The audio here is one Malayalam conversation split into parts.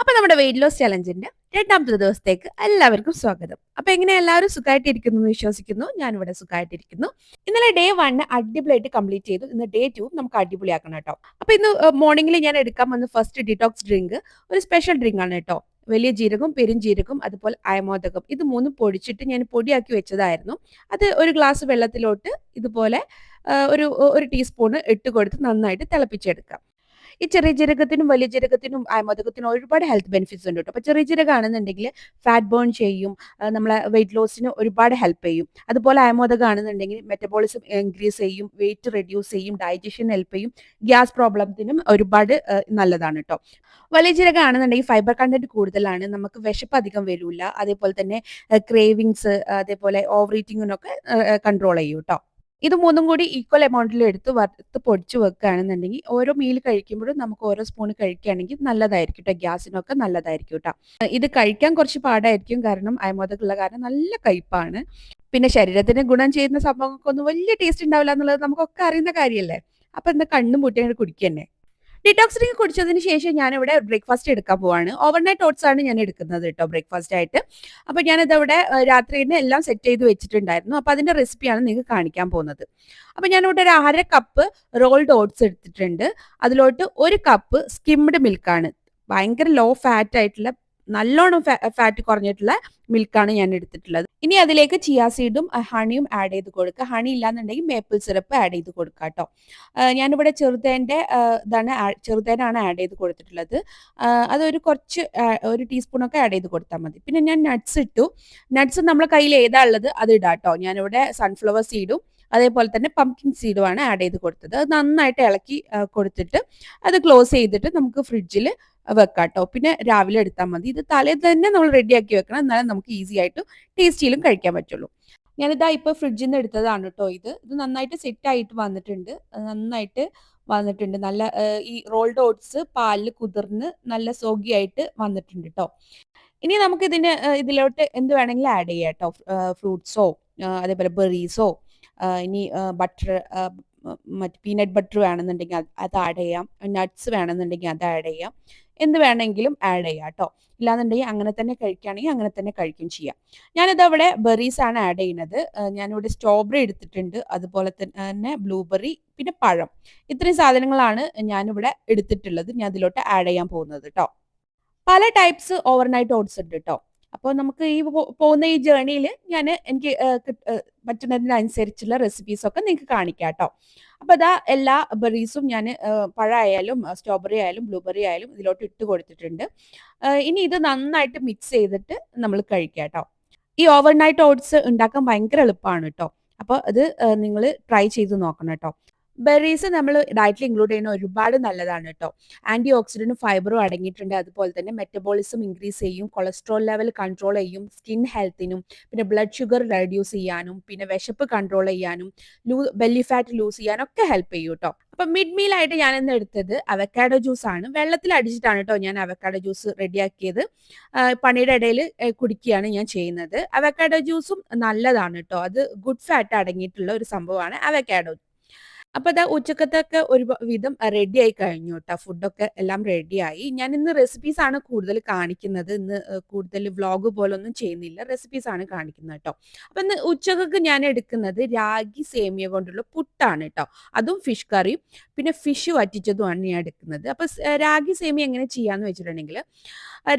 അപ്പൊ നമ്മുടെ വെയിറ്റ് ലോസ് ചലഞ്ചിന്റെ രണ്ടാമത്തെ ദിവസത്തേക്ക് എല്ലാവർക്കും സ്വാഗതം. അപ്പൊ എങ്ങനെ എല്ലാവരും സുഖമായിട്ടിരിക്കുന്നു എന്ന് വിശ്വസിക്കുന്നു? ഞാൻ ഇവിടെ സുഖമായിട്ടിരിക്കുന്നു ഇന്നലെ ഡേ വൺ അടിപൊളിയായിട്ട് കംപ്ലീറ്റ് ചെയ്തു. ഇന്ന് ഡേ ടു നമുക്ക് അടിപൊളിയാക്കണം കേട്ടോ അപ്പൊ ഇന്ന് മോർണിംഗിൽ ഞാൻ എടുക്കാൻ വന്ന ഫസ്റ്റ് ഡിറ്റോക്സ് ഡ്രിങ്ക് ഒരു സ്പെഷ്യൽ ഡ്രിങ്ക് ആണ് കേട്ടോ വലിയ ജീരകം പെരുംജീരകം അതുപോലെ അയമോദകം. ഇത് മൂന്നും പൊടിച്ചിട്ട് ഞാൻ പൊടിയാക്കി വെച്ചതായിരുന്നു. അത് ഒരു ഗ്ലാസ് വെള്ളത്തിലോട്ട് ഇതുപോലെ ഒരു ഒരു ടീസ്പൂണ് ഇട്ട് കൊടുത്ത് നന്നായിട്ട് തിളപ്പിച്ചെടുക്കാം. ഈ ചെറിയ ജീരകത്തിനും വലിയ ജീരകത്തിനും അയമോദകത്തിനും ഒരുപാട് ഹെൽത്ത് ബെനിഫിറ്റ്സ് ഉണ്ട് കേട്ടോ. അപ്പോൾ ചെറിയ ജീരകമാണെന്നുണ്ടെങ്കിൽ ഫാറ്റ് ബേൺ ചെയ്യും നമ്മളെ വെയിറ്റ് ലോസിന് ഒരുപാട് ഹെൽപ്പ് ചെയ്യും. അതുപോലെ അയമോദകം ആണെന്നുണ്ടെങ്കിൽ മെറ്റബോളിസം ഇൻക്രീസ് ചെയ്യും വെയിറ്റ് റെഡ്യൂസ് ചെയ്യും ഡൈജഷൻ ഹെൽപ്പ് ചെയ്യും ഗ്യാസ് പ്രോബ്ലത്തിനും ഒരുപാട് നല്ലതാണ് കേട്ടോ. വലിയ ജീരകം ആണെന്നുണ്ടെങ്കിൽ ഫൈബർ കണ്ടന്റ് കൂടുതലാണ് നമുക്ക് വിശപ്പ് അധികം വരില്ല അതേപോലെ തന്നെ ക്രേവിങ്സ് അതേപോലെ ഓവർ ഈറ്റിങ്ങിനൊക്കെ കൺട്രോൾ ചെയ്യും കേട്ടോ. ഇത് മൂന്നും കൂടി ഈക്വൽ എമൗണ്ടിൽ എടുത്ത് വറുത്ത് പൊടിച്ച് വെക്കുകയാണെന്നുണ്ടെങ്കിൽ ഓരോ മീൽ കഴിക്കുമ്പോഴും നമുക്ക് ഓരോ സ്പൂൺ കഴിക്കുകയാണെങ്കിൽ നല്ലതായിരിക്കും കേട്ടോ ഗ്യാസിനൊക്കെ നല്ലതായിരിക്കും കേട്ടോ ഇത് കഴിക്കാൻ കുറച്ച് പാടായിരിക്കും കാരണം അയമോദക്കുള്ള കാരണം നല്ല കയ്പാണ് പിന്നെ ശരീരത്തിന് ഗുണം ചെയ്യുന്ന സംഭവങ്ങൾക്കൊന്നും വലിയ ടേസ്റ്റ് ഉണ്ടാവില്ല എന്നുള്ളത് നമുക്കൊക്കെ അറിയുന്ന കാര്യമല്ലേ അപ്പൊ എന്താ കണ്ണും പൂട്ടി അങ്ങനെ കുടിക്കുക തന്നെ ഡിറ്റോക്സ് ഡ്രിങ്ക് കുടിച്ചതിന് ശേഷം ഞാൻ ഇവിടെ ബ്രേക്ക്ഫാസ്റ്റ് എടുക്കാൻ പോവാണ്. ഓവർനൈറ്റ് ഓട്സ് ആണ് ഞാൻ എടുക്കുന്നത് കേട്ടോ ബ്രേക്ക്ഫാസ്റ്റ് ആയിട്ട്. അപ്പൊ ഞാനിത് അവിടെ രാത്രി തന്നെ എല്ലാം സെറ്റ് ചെയ്ത് വെച്ചിട്ടുണ്ടായിരുന്നു. അപ്പൊ അതിന്റെ റെസിപ്പിയാണ് നിങ്ങൾക്ക് കാണിക്കാൻ പോകുന്നത്. അപ്പൊ ഞാനിവിടെ ഒരു അര കപ്പ് റോൾഡ് ഓട്സ് എടുത്തിട്ടുണ്ട്. അതിലോട്ട് ഒരു കപ്പ് സ്കിംഡ് മിൽക്കാണ് ഭയങ്കര ലോ ഫാറ്റ് ആയിട്ടുള്ള നല്ലോണം ഫാറ്റ് കുറഞ്ഞിട്ടുള്ള മിൽക്കാണ് ഞാൻ എടുത്തിട്ടുള്ളത്. ഇനി അതിലേക്ക് ചിയാ സീഡും ഹണിയും ആഡ് ചെയ്ത് കൊടുക്കുക ഹണി ഇല്ലാന്നുണ്ടെങ്കിൽ മേപ്പിൾ സിറപ്പ് ആഡ് ചെയ്ത് കൊടുക്കുക കേട്ടോ. ഞാനിവിടെ ചെറുതേന്റെ ഇതാണ് ചെറുതേനാണ് ആഡ് ചെയ്ത് കൊടുത്തിട്ടുള്ളത്. അതൊരു കുറച്ച് ഒരു ടീസ്പൂണൊക്കെ ആഡ് ചെയ്ത് കൊടുത്താൽ മതി. പിന്നെ ഞാൻ നട്ട്സ് ഇട്ടു. നട്ട്സ് നമ്മളെ കയ്യിൽ ഏതാ ഉള്ളത് അത് ഇടാം കേട്ടോ. ഞാനിവിടെ സൺഫ്ലവർ സീഡും അതേപോലെ തന്നെ പംകിൻ സീഡുമാണ് ആഡ് ചെയ്ത് കൊടുത്തത്. അത് നന്നായിട്ട് ഇളക്കി കൊടുത്തിട്ട് അത് ക്ലോസ് ചെയ്തിട്ട് നമുക്ക് ഫ്രിഡ്ജിൽ വെക്കാം കേട്ടോ പിന്നെ രാവിലെ എടുത്താൽ മതി. ഇത് തലേ തന്നെ നമ്മൾ റെഡിയാക്കി വെക്കണം. എന്നാലേ നമുക്ക് ഈസി ആയിട്ട് ടേസ്റ്റിയിലും കഴിക്കാൻ പറ്റുള്ളൂ. ഞാനിതാ ഇപ്പൊ ഫ്രിഡ്ജിൽ നിന്ന് എടുത്തതാണ് കേട്ടോ ഇത്. ഇത് നന്നായിട്ട് സെറ്റ് ആയിട്ട് വന്നിട്ടുണ്ട്. നന്നായിട്ട് വന്നിട്ടുണ്ട്. നല്ല ഈ റോൾഡ് ഓട്സ് പാലിൽ കുതിർന്ന് നല്ല സോഗി ആയിട്ട് വന്നിട്ടുണ്ട് കേട്ടോ ഇനി നമുക്ക് ഇതിന് ഇതിലോട്ട് എന്ത് വേണമെങ്കിലും ആഡ് ചെയ്യാം കേട്ടോ ഫ്രൂട്ട്സോ അതേപോലെ ബെറീസോ ഇനി ബട്ടർ മറ്റ് പീനട്ട് ബട്ടർ വേണമെന്നുണ്ടെങ്കിൽ അത് ആഡ് ചെയ്യാം. നട്ട്സ് വേണമെന്നുണ്ടെങ്കിൽ അത് ആഡ് ചെയ്യാം. എന്ത് വേണമെങ്കിലും ആഡ് ചെയ്യാം കേട്ടോ. ഇല്ലാന്നുണ്ടെങ്കിൽ അങ്ങനെ തന്നെ കഴിക്കുകയാണെങ്കിൽ അങ്ങനെ തന്നെ കഴിക്കുകയും ചെയ്യാം. ഞാനിത് അവിടെ ബെറീസ് ആണ് ആഡ് ചെയ്യുന്നത്. ഞാനിവിടെ സ്ട്രോബെറി എടുത്തിട്ടുണ്ട്. അതുപോലെ തന്നെ ബ്ലൂബെറി പിന്നെ പഴം. ഇത്രയും സാധനങ്ങളാണ് ഞാനിവിടെ എടുത്തിട്ടുള്ളത്. ഞാൻ ഇതിലോട്ട് ആഡ് ചെയ്യാൻ പോകുന്നത് കേട്ടോ. പല ടൈപ്സ് ഓവർനൈറ്റ് ഓട്സ് ഉണ്ട് കേട്ടോ. അപ്പോൾ നമുക്ക് ഈ പോകുന്ന ഈ ജേണിയിൽ ഞാൻ എനിക്ക് പറ്റുന്നതിനനുസരിച്ചുള്ള റെസിപ്പീസ് ഒക്കെ നിങ്ങൾക്ക് കാണിക്കാം കേട്ടോ അപ്പോൾ അതാ എല്ലാ ബെറീസും ഞാൻ പഴമായാലും സ്ട്രോബെറി ആയാലും ബ്ലൂബെറി ആയാലും ഇതിലോട്ട് ഇട്ട് കൊടുത്തിട്ടുണ്ട്. ഇനി ഇത് നന്നായിട്ട് മിക്സ് ചെയ്തിട്ട് നമ്മൾ കഴിക്കാം കേട്ടോ ഈ ഓവർനൈറ്റ് ഓട്സ് ഉണ്ടാക്കാൻ ഭയങ്കര എളുപ്പമാണ് കേട്ടോ അപ്പോൾ അത് നിങ്ങൾ ട്രൈ ചെയ്ത് നോക്കണം കേട്ടോ ബെറീസ് നമ്മൾ ഡയറ്റിൽ ഇൻക്ലൂഡ് ചെയ്യുന്ന ഒരുപാട് നല്ലതാണ് കേട്ടോ ആന്റി ഓക്സിഡന്റും ഫൈബറും അടങ്ങിയിട്ടുണ്ട്. അതുപോലെ തന്നെ മെറ്റബോളിസം ഇൻക്രീസ് ചെയ്യും. കൊളസ്ട്രോൾ ലെവൽ കൺട്രോൾ ചെയ്യും. സ്കിൻ ഹെൽത്തിനും പിന്നെ ബ്ലഡ് ഷുഗർ റെഡ്യൂസ് ചെയ്യാനും പിന്നെ വിശപ്പ് കൺട്രോൾ ചെയ്യാനും ലൂ ബെല്ലി ഫാറ്റ് ലൂസ് ചെയ്യാനും ഒക്കെ ഹെൽപ്പ് ചെയ്യും കേട്ടോ അപ്പൊ മിഡ് മീൽ ആയിട്ട് ഞാൻ ഇന്ന് എടുത്തത് അവക്കാഡോ ജ്യൂസ് ആണ്. വെള്ളത്തിൽ അടിച്ചിട്ടാണ് കേട്ടോ ഞാൻ അവക്കാഡോ ജ്യൂസ് റെഡിയാക്കിയത് പണിയുടെ ഇടയിൽ കുടിക്കുകയാണ് ഞാൻ ചെയ്യുന്നത്. അവക്കാഡോ ജ്യൂസും നല്ലതാണ് കേട്ടോ അത് ഗുഡ് ഫാറ്റ് അടങ്ങിയിട്ടുള്ള ഒരു സംഭവമാണ് അവക്കാഡോ അപ്പൊ അതാ ഉച്ചക്കത്തൊക്കെ ഒരു വിധം റെഡി ആയി കഴിഞ്ഞു കേട്ടോ ഫുഡൊക്കെ എല്ലാം റെഡിയായി ഞാൻ ഇന്ന് റെസിപ്പീസ് ആണ് കൂടുതൽ കാണിക്കുന്നത്. ഇന്ന് കൂടുതൽ വ്ളോഗ് പോലൊന്നും ചെയ്യുന്നില്ല. റെസിപ്പീസ് ആണ് കാണിക്കുന്നത് കേട്ടോ അപ്പൊ ഇന്ന് ഉച്ചക്കൊക്കെ ഞാൻ എടുക്കുന്നത് രാഗി സേമിയ കൊണ്ടുള്ള പുട്ടാണ് കേട്ടോ അതും ഫിഷ് കറിയും പിന്നെ ഫിഷ് വറ്റിച്ചതുമാണ് ഞാൻ എടുക്കുന്നത്. അപ്പൊ രാഗി സേമിയ എങ്ങനെ ചെയ്യാന്ന് വെച്ചിട്ടുണ്ടെങ്കിൽ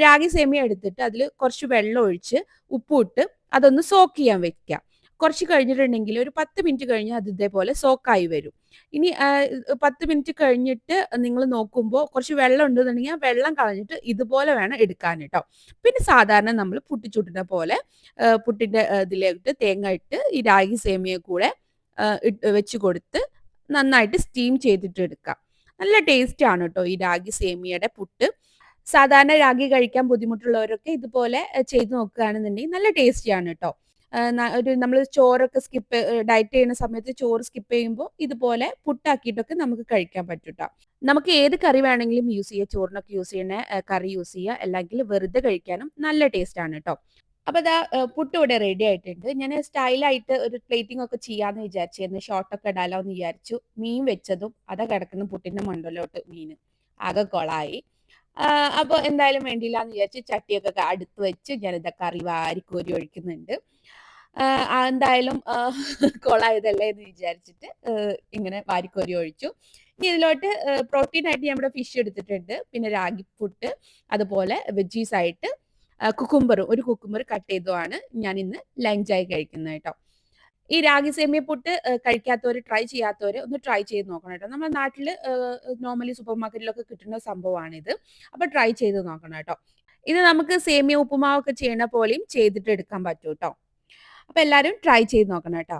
രാഗി സേമിയ എടുത്തിട്ട് അതിൽ കുറച്ച് വെള്ളം ഒഴിച്ച് ഉപ്പിട്ട് അതൊന്ന് സോക്ക് ചെയ്യാൻ വെക്കുക കുറച്ച് കഴിഞ്ഞിട്ടുണ്ടെങ്കിൽ ഒരു പത്ത് മിനിറ്റ് കഴിഞ്ഞ് അത് ഇതേപോലെ സോക്കായി വരും. ഇനി പത്ത് മിനിറ്റ് കഴിഞ്ഞിട്ട് നിങ്ങൾ നോക്കുമ്പോൾ കുറച്ച് വെള്ളം ഉണ്ടെന്നുണ്ടെങ്കിൽ ആ വെള്ളം കളഞ്ഞിട്ട് ഇതുപോലെ വേണം എടുക്കാൻ കേട്ടോ. പിന്നെ സാധാരണ നമ്മൾ പുട്ടിച്ചുട്ടുന്ന പോലെ പുട്ടിന്റെ ഇതിലേക്ക് തേങ്ങ ഇട്ട് ഈ രാഗി സേമിയ കൂടെ വെച്ച് കൊടുത്ത് നന്നായിട്ട് സ്റ്റീം ചെയ്തിട്ട് എടുക്കാം. നല്ല ടേസ്റ്റ് ആണ് കേട്ടോ ഈ രാഗി സേമിയയുടെ പുട്ട്. സാധാരണ രാഗി കഴിക്കാൻ ബുദ്ധിമുട്ടുള്ളവരൊക്കെ ഇതുപോലെ ചെയ്ത് നോക്കുകയാണെന്നുണ്ടെങ്കിൽ നല്ല ടേസ്റ്റിയാണ് കേട്ടോ. ഒരു നമ്മൾ ചോറൊക്കെ സ്കിപ്പ് ഡയറ്റ് ചെയ്യുന്ന സമയത്ത് ചോറ് സ്കിപ്പ് ചെയ്യുമ്പോൾ ഇതുപോലെ പുട്ടാക്കിയിട്ടൊക്കെ നമുക്ക് കഴിക്കാൻ പറ്റൂട്ടോ. നമുക്ക് ഏത് കറി വേണമെങ്കിലും യൂസ് ചെയ്യാം. ചോറിനൊക്കെ യൂസ് ചെയ്യുന്ന കറി യൂസ് ചെയ്യുക. അല്ലെങ്കിൽ വെറുതെ കഴിക്കാനും നല്ല ടേസ്റ്റ് ആണ് കേട്ടോ അപ്പൊ അതാ പുട്ട് ഇവിടെ റെഡി ആയിട്ടുണ്ട്. ഞാൻ സ്റ്റൈലായിട്ട് ഒരു പ്ലേറ്റിംഗ് ഒക്കെ ചെയ്യാന്ന് വിചാരിച്ചിരുന്നു ഷോർട്ടൊക്കെ ഇടാലോ എന്ന് വിചാരിച്ചു. മീൻ വെച്ചതും അതാ കിടക്കുന്ന പുട്ടിന്റെ മണ്ടലോട്ട് മീൻ. ആകെ കൊളായി. അപ്പോൾ എന്തായാലും വേണ്ടിയില്ല എന്ന് വിചാരിച്ച് ചട്ടിയൊക്കെ അടുത്ത് വെച്ച് ഞാനിതാ കറി വാരിക്കോരി ഒഴിക്കുന്നുണ്ട്. ആ, ആ, എന്തായാലും കൊളായതല്ലേ എന്ന് വിചാരിച്ചിട്ട് ഇങ്ങനെ വാരിക്കോരി ഒഴിച്ചു. ഇനി ഇതിലോട്ട് പ്രോട്ടീൻ ആയിട്ട് ഞാൻ ഇവിടെ ഫിഷ് എടുത്തിട്ടുണ്ട്. പിന്നെ രാഗി പുട്ട് അതുപോലെ വെജീസ് ആയിട്ട് കുക്കുംബറും ഒരു കുക്കുംബർ കട്ട് ചെയ്തുമാണ് ഞാൻ ഇന്ന് ലഞ്ചായി കഴിക്കുന്നത് കേട്ടോ. ഈ രാഗി സേമിയ പുട്ട് കഴിക്കാത്തവർ ട്രൈ ചെയ്യാത്തവർ ഒന്ന് ട്രൈ ചെയ്ത് നോക്കണം കേട്ടോ. നമ്മുടെ നാട്ടിൽ നോർമലി സൂപ്പർ മാർക്കറ്റിലൊക്കെ കിട്ടുന്ന സംഭവമാണിത്. അപ്പോൾ ട്രൈ ചെയ്ത് നോക്കണം കേട്ടോ. ഇത് നമുക്ക് സേമിയ ഉപ്പുമാവൊക്കെ ചെയ്യണ പോലെയും ചെയ്തിട്ട് എടുക്കാൻ പറ്റും കേട്ടോ. അപ്പോൾ എല്ലാവരും ട്രൈ ചെയ്ത് നോക്കണം കേട്ടോ.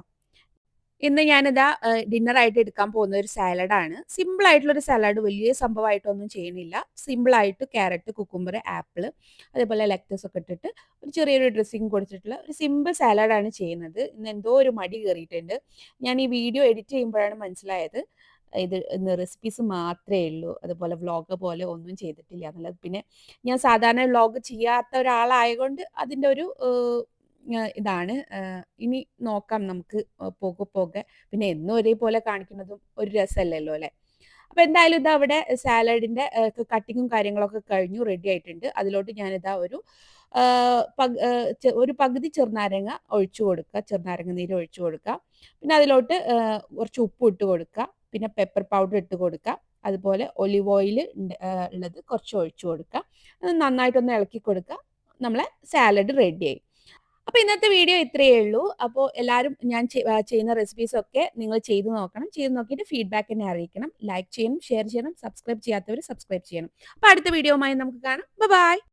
ഇന്ന് ഞാനിതാ ഡിന്നർ ആയിട്ട് എടുക്കാൻ പോകുന്ന ഒരു സാലഡാണ്. സിമ്പിൾ ആയിട്ടുള്ള ഒരു സാലഡ് വലിയ സംഭവമായിട്ടൊന്നും ചെയ്യണില്ല. സിമ്പിൾ ആയിട്ട് ക്യാരറ്റ് കുക്കുംബർ ആപ്പിൾ അതേപോലെ ലെക്ടസ് ഒക്കെ ഇട്ടിട്ട് ഒരു ചെറിയൊരു ഡ്രസ്സിങ് കൊടുത്തിട്ടുള്ള ഒരു സിമ്പിൾ സാലഡാണ് ചെയ്യുന്നത്. ഇന്ന് എന്തോ ഒരു മടി കയറിയിട്ടുണ്ട്. ഞാൻ ഈ വീഡിയോ എഡിറ്റ് ചെയ്യുമ്പോഴാണ് മനസ്സിലായത്. ഇത് ഇന്ന് റെസിപ്പീസ് മാത്രമേ ഉള്ളൂ. അതുപോലെ വ്ളോഗ് പോലെ ഒന്നും ചെയ്തിട്ടില്ല എന്നുള്ളത്. പിന്നെ ഞാൻ സാധാരണ വ്ളോഗ് ചെയ്യാത്ത ഒരാളായതുകൊണ്ട് അതിന്റെ ഒരു ഇതാണ്. ഇനി നോക്കാം നമുക്ക് പോകെ പോകെ. പിന്നെ എന്നും ഒരേപോലെ കാണിക്കുന്നതും ഒരു രസമല്ലല്ലോ അല്ലേ? അപ്പൊ എന്തായാലും ഇതാ അവിടെ സാലഡിന്റെ കട്ടിങ്ങും കാര്യങ്ങളൊക്കെ കഴിഞ്ഞു റെഡി ആയിട്ടുണ്ട്. അതിലോട്ട് ഞാനിതാ ഒരു ഒരു പകുതി ചെറുനാരങ്ങ ഒഴിച്ചു കൊടുക്കുക. ചെറുനാരങ്ങ നീര് ഒഴിച്ചു കൊടുക്കുക. പിന്നെ അതിലോട്ട് കുറച്ച് ഉപ്പ് ഇട്ട് കൊടുക്കുക. പിന്നെ പെപ്പർ പൗഡർ ഇട്ട് കൊടുക്കുക. അതുപോലെ ഒലിവ് ഓയിൽ ഉള്ളത് കുറച്ച് ഒഴിച്ചു കൊടുക്കുക. നന്നായിട്ടൊന്ന് ഇളക്കി കൊടുക്കുക. നമ്മളെ സാലഡ് റെഡിയായി അപ്പോൾ ഇന്നത്തെ വീഡിയോ ഇത്രയേ ഉള്ളൂ. അപ്പോൾ എല്ലാവരും ഞാൻ ചെയ്യുന്ന റെസിപ്പീസ് ഒക്കെ നിങ്ങൾ ചെയ്തു നോക്കണം. ചെയ്തു നോക്കിയിട്ട് ഫീഡ്ബാക്ക് എന്നെ അറിയിക്കണം. ലൈക്ക് ചെയ്യണം ഷെയർ ചെയ്യണം സബ്സ്ക്രൈബ് ചെയ്യാത്തവർ സബ്സ്ക്രൈബ് ചെയ്യണം. അപ്പോൾ അടുത്ത വീഡിയോയുമായി നമുക്ക് കാണാം. ബൈ